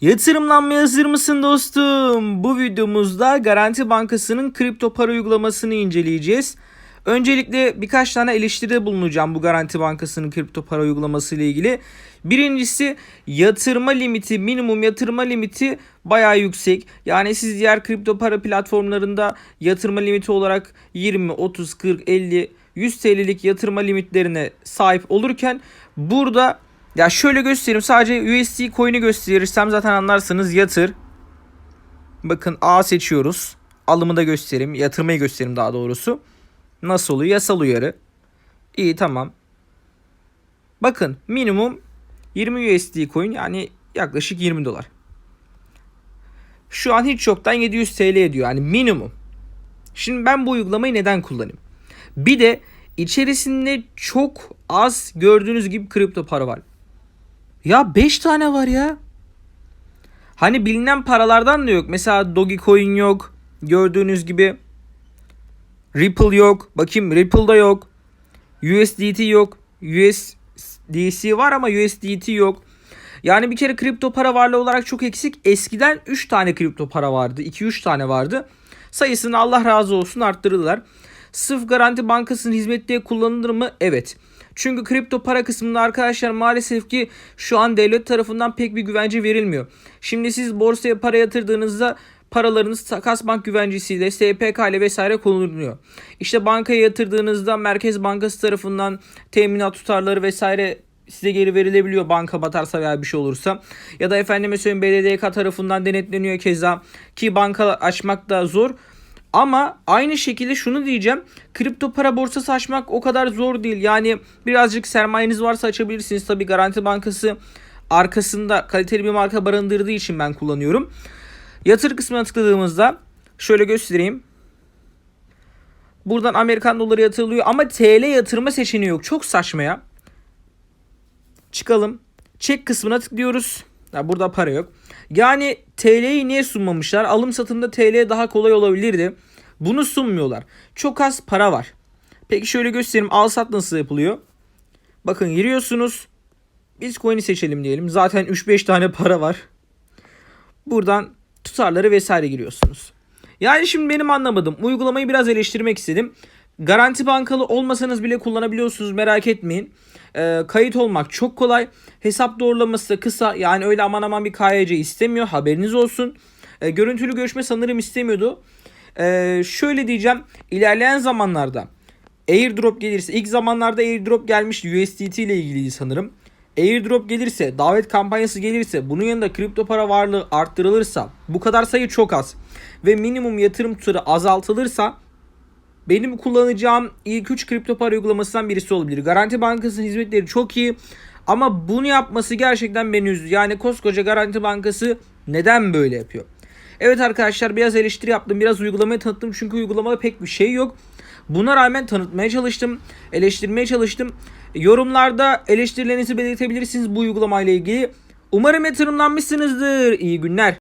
Yatırımlanmaya hazır mısın dostum? Bu videomuzda Garanti Bankası'nın kripto para uygulamasını inceleyeceğiz. Öncelikle birkaç tane eleştiride bulunacağım bu Garanti Bankası'nın kripto para uygulaması ile ilgili. Birincisi yatırma limiti, minimum yatırma limiti bayağı yüksek. Yani siz diğer kripto para platformlarında yatırma limiti olarak 20, 30, 40, 50, 100 TL'lik yatırma limitlerine sahip olurken burada ya şöyle göstereyim sadece USD coin'i gösterirsem zaten anlarsınız yatır. Bakın A seçiyoruz. Alımı da göstereyim. Yatırmayı göstereyim daha doğrusu. Nasıl oluyor? Yasal uyarı. İyi tamam. Bakın minimum 20 USD coin yani yaklaşık 20 dolar. Şu an hiç yoktan 700 TL ediyor yani minimum. Şimdi ben bu uygulamayı neden kullanayım? Bir de içerisinde çok az gördüğünüz gibi kripto para var. Ya 5 tane var ya. Hani bilinen paralardan da yok. Mesela Dogecoin yok. Gördüğünüz gibi. Ripple yok. Bakayım Ripple'da yok. USDT yok. USDC var ama USDT yok. Yani bir kere kripto para varlığı olarak çok eksik. Eskiden 3 tane kripto para vardı. 2-3 tane vardı. Sayısını Allah razı olsun arttırdılar. Sırf Garanti Bankası'nın hizmetleri kullanılır mı? Evet. Çünkü kripto para kısmında arkadaşlar maalesef ki şu an devlet tarafından pek bir güvence verilmiyor. Şimdi siz borsaya para yatırdığınızda paralarınız takas bank güvencesiyle, SPK ile vesaire konuluyor. İşte bankaya yatırdığınızda Merkez Bankası tarafından teminat tutarları vesaire size geri verilebiliyor banka batarsa veya bir şey olursa. Ya da efendime söyleyeyim BDDK tarafından denetleniyor keza ki banka açmak da zor. Ama aynı şekilde şunu diyeceğim. Kripto para borsası açmak o kadar zor değil. Yani birazcık sermayeniz varsa açabilirsiniz. Tabi Garanti Bankası arkasında kaliteli bir marka barındırdığı için ben kullanıyorum. Yatır kısmına tıkladığımızda şöyle göstereyim. Buradan Amerikan doları yatırılıyor ama TL yatırma seçeneği yok. Çok saçma ya. Çıkalım. Çek kısmına tıklıyoruz. Ya burada para yok. Yani TL'yi niye sunmamışlar? Alım satımda TL daha kolay olabilirdi. Bunu sunmuyorlar. Çok az para var. Peki şöyle göstereyim. Al sat nasıl yapılıyor? Bakın giriyorsunuz. Bitcoin'i seçelim diyelim. Zaten 3-5 tane para var. Buradan tutarları vesaire giriyorsunuz. Yani şimdi benim anlamadım. Uygulamayı biraz eleştirmek istedim. Garanti bankalı olmasanız bile kullanabiliyorsunuz merak etmeyin. Ee, kayıt olmak çok kolay. Hesap doğrulaması kısa. Yani öyle aman aman bir KYC istemiyor. Haberiniz olsun. Ee, görüntülü görüşme sanırım istemiyordu. Ee, şöyle diyeceğim. İlerleyen zamanlarda airdrop gelirse ilk zamanlarda airdrop gelmişti USDT ile ilgili sanırım. Airdrop gelirse, davet kampanyası gelirse, bunun yanında kripto para varlığı arttırılırsa, bu kadar sayı çok az ve minimum yatırım tutarı azaltılırsa benim kullanacağım ilk 3 kripto para uygulamasından birisi olabilir. Garanti Bankası'nın hizmetleri çok iyi ama bunu yapması gerçekten beni üzdü. Yani koskoca Garanti Bankası neden böyle yapıyor? Evet arkadaşlar biraz eleştiri yaptım. Biraz uygulamayı tanıttım. Çünkü uygulamada pek bir şey yok. Buna rağmen tanıtmaya çalıştım. Eleştirmeye çalıştım. Yorumlarda eleştirilerinizi belirtebilirsiniz bu uygulamayla ilgili. Umarım yatırımlanmışsınızdır. İyi günler.